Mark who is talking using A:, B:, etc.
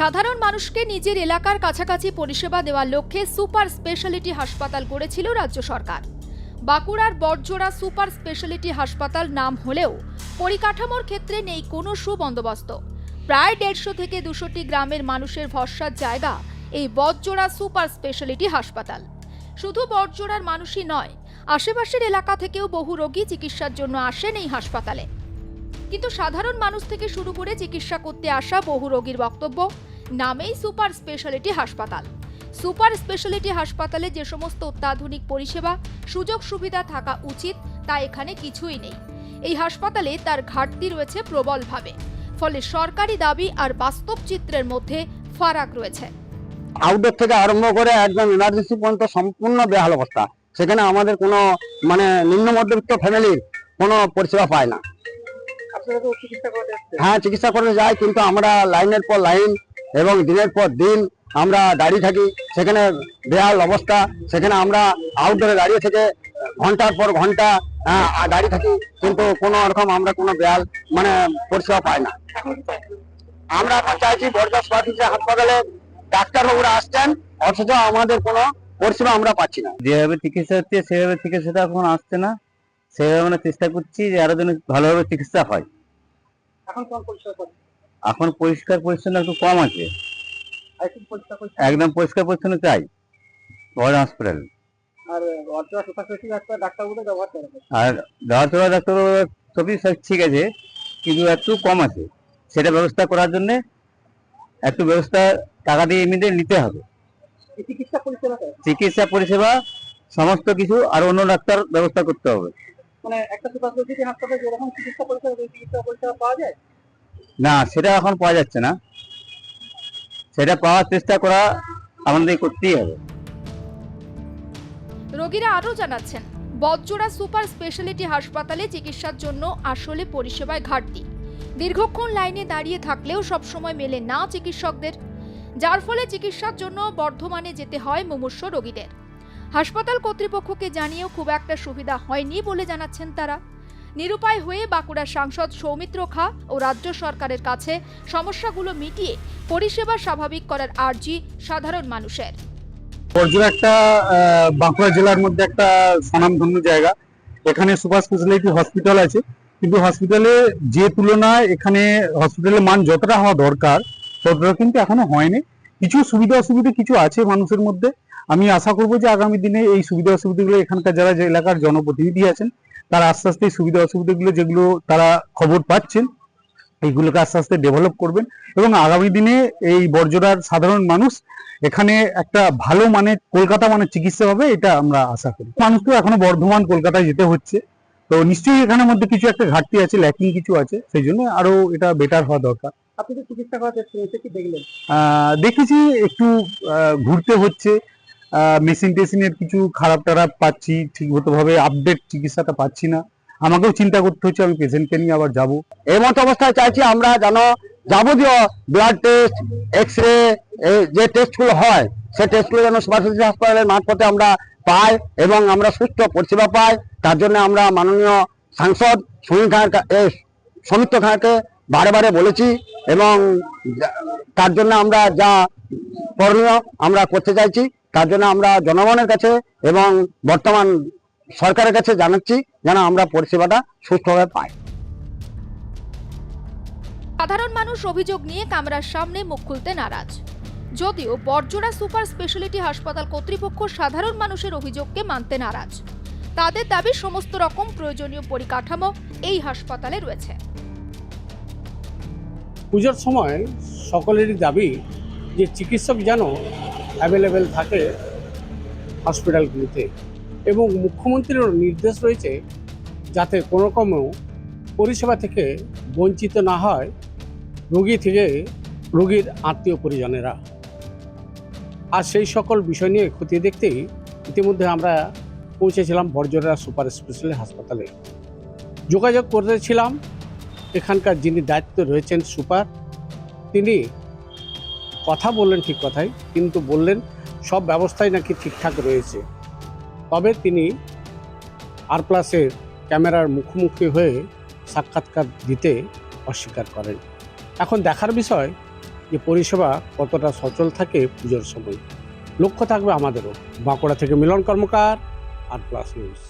A: সাধারণ মানুষকে নিজের এলাকার কাছাকাছি পরিষেবা দেওয়ার লক্ষ্যে সুপার স্পেশালিটি হাসপাতাল করেছিল রাজ্য সরকার। বাঁকুড়ার বড়জোড়া সুপার স্পেশালিটি হাসপাতাল নাম হলেও পরিকাঠামোর ক্ষেত্রে নেই কোনো সুবন্দোবস্ত। প্রায় দেড়শো থেকে দুশোটি গ্রামের মানুষের ভরসার জায়গা এই বড়জোড়া সুপার স্পেশালিটি হাসপাতাল। শুধু বড়জোড়ার মানুষই নয়, আশেপাশের এলাকা থেকেও বহু রোগী চিকিৎসার জন্য আসেন এই হাসপাতালে। কিন্তু সাধারণ মানুষ থেকে শুরু করে চিকিৎসা করতে আসা বহু রোগীর বক্তব্য নামেই সুপার স্পেশালিটি হাসপাতাল। সুপার স্পেশালিটি হাসপাতালে যে সমস্ত অত্যাধুনিক পরিষেবা সুযোগ সুবিধা থাকা উচিত তা এখানে কিছুই নেই। এই হাসপাতালে তার ঘাটতি রয়েছে প্রবলভাবে। ফলে সরকারি দাবি আর বাস্তব চিত্রের মধ্যে ফারাক রয়েছে।
B: আউটডোর থেকে আরম্ভ করে একদম ইমার্জেন্সি পর্যন্ত সম্পূর্ণ বেহাল অবস্থা। সেখানে আমাদের কোনো মানে নিম্ন মধ্যবিত্ত ফ্যামিলির কোনো পরিষেবা পায় না। হ্যাঁ চিকিৎসা করতে যাই কিন্তু আমরা লাইনের পর লাইন এবং দিনের পর দিন আমরা দাঁড়িয়ে থাকি সেখানে বেহাল অবস্থা সেখানে আমরা আউটডোরে দাঁড়িয়ে থেকে ঘণ্টার পর ঘণ্টা দাঁড়িয়ে থাকি কিন্তু কোনো রকম আমরা কোনো বেহাল মানে পরিষেবা পাই না। আমরা এখন চাইছি বরদাস পাঠিয়েছে হাসপাতালে ডাক্তারবাবুরা আসছেন অথচ আমাদের কোনো পরিষেবা আমরা পাচ্ছি না।
C: যেভাবে চিকিৎসা হচ্ছে সেভাবে চিকিৎসাটা এখন আসছে না। সেভাবে আমরা চেষ্টা করছি যে আরও যেন ভালোভাবে চিকিৎসা হয়।
B: এখন কোন পরিষেবা
C: এখন পরিষ্কার পরিচ্ছন্ন একটু কম আছে। একদম পরিষ্কার পরিচ্ছন্ন। চাই। বড় হসপিটাল
B: আর ডাক্তার
C: ডাক্তার সবই ঠিক আছে? কিন্তু একটু কম আছে। সেটা ব্যবস্থা করার জন্য একটু ব্যবস্থা টাকা দিয়ে এমনিতে নিতে হবে।
B: চিকিৎসা পরিষেবা
C: চিকিৎসা পরিষেবা সমস্ত কিছু আর অন্য ডাক্তার ব্যবস্থা করতে হবে।
B: মানে একটা সুপার হাসপাতালে যেরকম চিকিৎসা পরিষেবা চিকিৎসা পরিষেবা পাওয়া যায়?
C: না, সেটা এখন পাওয়া যাচ্ছে না। সেটা পাওয়ার চেষ্টা করা আমাদের করতেই হবে।
A: রোগীরা আরও জানাচ্ছেন, বদজোড়া সুপার স্পেশালিটি হাসপাতালে চিকিৎসার জন্য আসলে পরিষেবায় ঘাটতি। দীর্ঘক্ষণ লাইনে দাঁড়িয়ে থাকলেও সবসময় মেলে না চিকিৎসকদের, যার ফলে চিকিৎসার জন্য বর্ধমানে যেতে হয় মুমূর্ষ রোগীদের। হাসপাতাল কর্তৃপক্ষকে জানিয়েও খুব একটা সুবিধা হয়নি বলে জানাচ্ছেন তারা। নিরুপায় হয়ে বাঁকুড়ার সাংসদ সৌমিত্র খা ও রাজ্য সরকারের কাছে সমস্যাগুলো মিটিয়ে পরিষেবা স্বাভাবিক করার আর্জি সাধারণ মানুষের।
D: একটা বাঁকুড়া জেলার মধ্যে একটা স্বনামধন্য জায়গা। এখানে সুপার স্পেশালিটি হসপিটাল আছে। কিন্তু হসপিটালে যে তুলনায় এখানে হসপিটালের মান যতটা হওয়া দরকার, ততটা কিন্তু এখনও হয়নি। কিছু সুবিধা অসুবিধা কিছু আছে মানুষের মধ্যে। আমি আশা করব যে আগামী দিনে এই সুবিধা অসুবিধাগুলো এখানকার যারা এলাকার জনপ্রতিনিধি আছেন তারা আস্তে আস্তে সুবিধা অসুবিধাগুলো যেগুলো তারা খবর পাচ্ছেন এইগুলোকে আস্তে আস্তে ডেভেলপ করবেন এবং আগামী দিনে এই বর্জরার সাধারণ মানুষ এখানে একটা ভালো মানে কলকাতা মানে চিকিৎসা হবে এটা আমরা আশা করি। মানুষ তো এখনও বর্ধমান কলকাতায় যেতে হচ্ছে। তো নিশ্চয়ই এখানের মধ্যে কিছু একটা ঘাটতি আছে ল্যাকিং কিছু আছে সেই জন্য আরও এটা বেটার হওয়া দরকার।
B: আপনি তো চিকিৎসা করাতে কি দেখলেন?
D: দেখেছি একটু ঘুরতে হচ্ছে। মেশিন টেশিনের কিছু খারাপ টারাপ পাচ্ছি ঠিক মতো ভাবে আপডেট চিকিৎসাটা পাচ্ছি না। আমাকেও চিন্তা করতে হচ্ছে, আমি পেশেন্টকে নিয়ে আবার যাব।
B: এই অবস্থায় চাইছি আমরা যেন যাবতীয় ব্লাড টেস্ট এক্স রে যে টেস্টগুলো হয়, সেই টেস্টগুলো যেন সুপার স্পেশালিটি হাসপাতালের মারফতে আমরা পাই এবং আমরা সুস্থ পরিষেবা পাই। তার জন্য আমরা মাননীয় সাংসদ সুনীল খাঁর সৌমিত্র খাঁকে বারে বারে বলেছি এবং তার জন্য আমরা যা করণীয় আমরা করতে চাইছি। তার জন্য আমরা জনগণের কাছে এবং বর্তমান সরকারের কাছে জানাচ্ছি যেন আমরা পরিষেবাটা সুস্থভাবে পাই।
A: সাধারণ মানুষ অভিযোগ নিয়ে ক্যামেরার সামনে মুখ খুলতে নারাজ। যদিও বর্জরা সুপার স্পেশালিটি হাসপাতাল কর্তৃপক্ষ সাধারণ মানুষের অভিযোগকে মানতে নারাজ। তাদের দাবি সমস্ত রকম প্রয়োজনীয় পরিকাঠামো এই হাসপাতালে রয়েছে।
E: পুজোর সময় সকলেরই দাবি যে চিকিৎসক যেন অ্যাভেলেবেল থাকে হসপিটালগুলিতে। এবং মুখ্যমন্ত্রীরও নির্দেশ রয়েছে যাতে কোনো রকমও পরিষেবা থেকে বঞ্চিত না হয় রোগী থেকে রোগীর আত্মীয় পরিজনেরা আর সেই সকল বিষয় নিয়ে খতিয়ে দেখতেই ইতিমধ্যে আমরা পৌঁছেছিলাম বর্জরা সুপার স্পেশালিটি হাসপাতালে। যোগাযোগ করেছিলাম। এখানকার যিনি দায়িত্বে রয়েছেন সুপার, তিনি কথা বললেন ঠিক কথাই, কিন্তু বললেন সব ব্যবস্থাই নাকি ঠিকঠাক রয়েছে। তবে তিনি আর প্লাসের ক্যামেরার মুখোমুখি হয়ে সাক্ষাৎকার দিতে অস্বীকার করেন। এখন দেখার বিষয় যে পরিষেবা কতটা সচল থাকে পুজোর সময়। লক্ষ্য থাকবে আমাদেরও। বাঁকুড়া থেকে Milan Karmakar R plus news